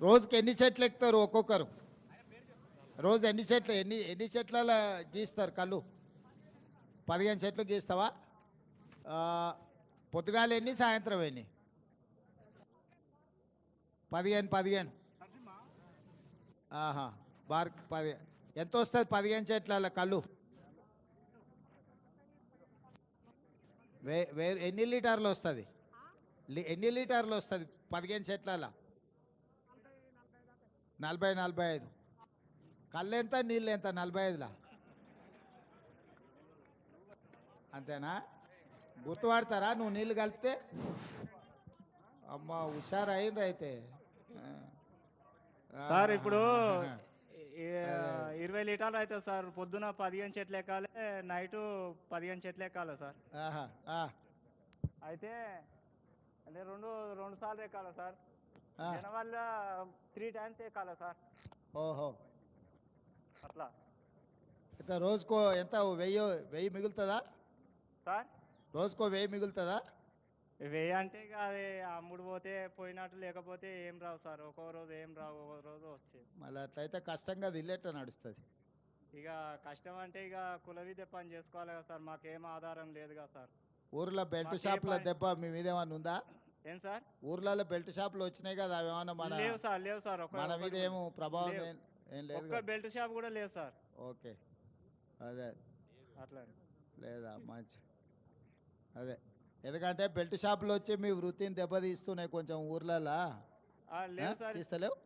రోజుకి ఎన్ని చెట్లు ఎక్కుతారు ఒక్కొక్కరు? రోజు ఎన్ని చెట్లు ఎన్ని ఎన్ని చెట్ల గీస్తారు కళ్ళు? పదిహేను చెట్లు గీస్తావా? పొద్దుగాలు పొద్దుగాల ఎన్ని సాయంత్రం ఎన్ని? పదిహేను పదిహేను. ఆహా బార్ పది ఎంత వస్తుంది పదిహేను చెట్ల కళ్ళు? వే వే ఎన్ని లీటర్లు వస్తుంది? ఎన్ని లీటర్లు వస్తుంది పదిహేను చెట్ల నలభై నలభై ఐదు. కళ్ళు ఎంత నీళ్ళు ఎంత నలభై ఐదులా? అంతేనా? గుర్తుపడతారా నువ్వు నీళ్ళు కలిపితే? అమ్మ హుషారు అయిండ్రు అయితే. సార్ ఇప్పుడు ఇరవై లీటర్లు అవుతుంది సార్ పొద్దున పదిహేను చెట్లు ఎక్కాలి నైట్ పదిహేను చెట్లు ఎక్కాలి సార్. అయితే అంటే రెండు రెండు సార్లు ఎక్కాలి సార్. ఆ. వల్ల త్రీ టైమ్స్ ఎక్కాలి సార్? ఓహో. అట్లా. అయితే రోజుకో ఎంత వెయ్యి వెయ్యి మిగులుతుందా? సార్? రోజుకో వెయ్యి మిగులుతుందా? వెయ్యి అంటే ఇక అది అమ్ముడు పోతే పోయినట్టు లేకపోతే ఏం రావు సార్. ఒక్కో రోజు ఏం రావు ఒక్కో రోజు వచ్చేది. మళ్ళీ అట్లయితే కష్టంగా అది ఇల్లేట నడుస్తుంది? ఇక కష్టం అంటే ఇక కుల విద్య పని చేసుకోవాలి కదా సార్. మాకేం ఆధారం లేదు కదా సార్. ఊర్లో బెల్ట్ షాపుల దెబ్బ మీ మీద ఏమైనా ఉందా? ఏం సార్? ఊర్లలో బెల్ట్ షాపులు వచ్చినాయి కదా అవి ఏమన్నా మన లేవు సార్ లేవు సార్ మన మీద ఏమో ప్రభావం లేవు. ఏం- ఏం లేదు ఒక్క కదా. బెల్ట్ షాప్ కూడా లేదు సార్. ఓకే. అదే. అట్లా లేదా మంచి. అదే. ఎందుకంటే బెల్ట్ షాపులు వచ్చి మీ వృత్తిని దెబ్బతీస్తున్నాయి కొంచెం ఊర్లలో. ఆ, లేవు సార్. తీస్తలేవు?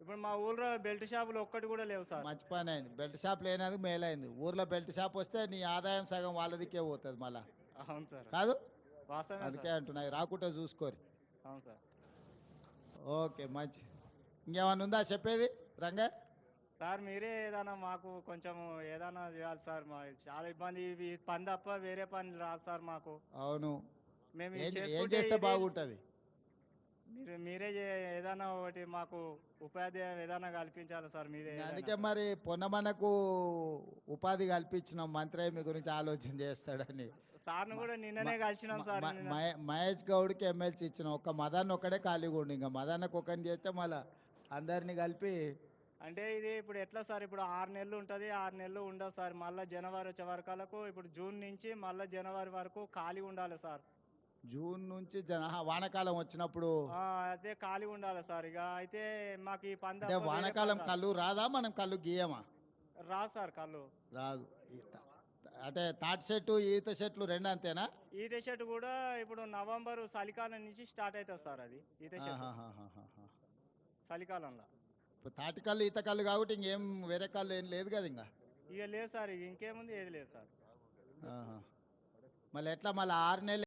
ఇప్పుడు మా ఊళ్ళో బెల్ట్ షాపులు ఒక్కటి కూడా లేవు సార్. మంచి పని అయింది. బెల్ట్ షాప్ లేనందుకు మేలైంది. ఊర్లో బెల్ట్ షాప్ వస్తే నీ ఆదాయం సగం వాళ్ళదికే పోతుంది మళ్ళా. అవును సార్. కాదు? అందుకే అంటున్నాయి రాకుంటే చూసుకోరు. అవును సార్. ఓకే మంచి. ఇంకేమన్నా ఉందా చెప్పేది? రంగా? సార్ మీరే ఏదైనా మాకు కొంచెం ఏదైనా చేయాలి సార్. మా చాలా ఇబ్బంది. ఇవి పని తప్ప వేరే పని రాదు సార్ మాకు. అవును. మేము ఏం ఏం చేసుకుంటే చేస్తే ఇది- బాగుంటుంది? మీరు మీరే చే- ఏదైనా ఒకటి మాకు ఉపాధి ఏదైనా కల్పించాలి సార్ మీరే ఏదైనా. అందుకే మరి పొన్నమనకు ఉపాధి కల్పించిన మంత్రి మీ గురించి ఆలోచన చేస్తాడని. సార్ను కూడా నిన్ననే కలిసినాం సార్ మహేష్ గౌడ్కి ఎమ్మెల్సీ ఇచ్చిన ఒక్క మదన్ ఒక్కడే ఖాళీగా ఉండి ఇంకా మదన్నకు ఒకరిని చేస్తే మళ్ళీ అందరినీ కలిపి అంటే ఇది ఇప్పుడు ఎట్లా సార్? ఇప్పుడు ఆరు నెలలు ఉంటుంది ఆరు నెలలు ఉండదు సార్. మళ్ళీ జనవరి వచ్చే వరకలకు ఇప్పుడు జూన్ నుంచి మళ్ళీ జనవరి వరకు ఖాళీ ఉండాలి సార్. జూన్ నుంచి జన వానాకాలం వచ్చినప్పుడు అయితే ఖాళీ ఉండాలి సార్. ఇక అయితే మాకు ఈ పంద వానాకాలం కళ్ళు రాదా? మనం కళ్ళు గీయమా? రాదు సార్ కళ్ళు. రాదు. అంటే తాటి చెట్టు ఈత చెట్లు రెండు అంతేనా? ఈత చెట్టు కూడా ఇప్పుడు నవంబర్ చలికాలం నుంచి స్టార్ట్ అవుతుంది సార్ అది ఈత చెట్టు. చలికాలంలో. ఇప్పుడు తాటి కళ్ళు ఈత కళ్ళు కాబట్టి ఇంకేం వేరే కళ్ళు ఏం లేదు కదా ఇంకా? ఇక లేదు సార్ ఇక ఇంకేముంది ఏది లేదు సార్. మళ్ళీ ఎట్లా మళ్ళీ ఆరు నెలలు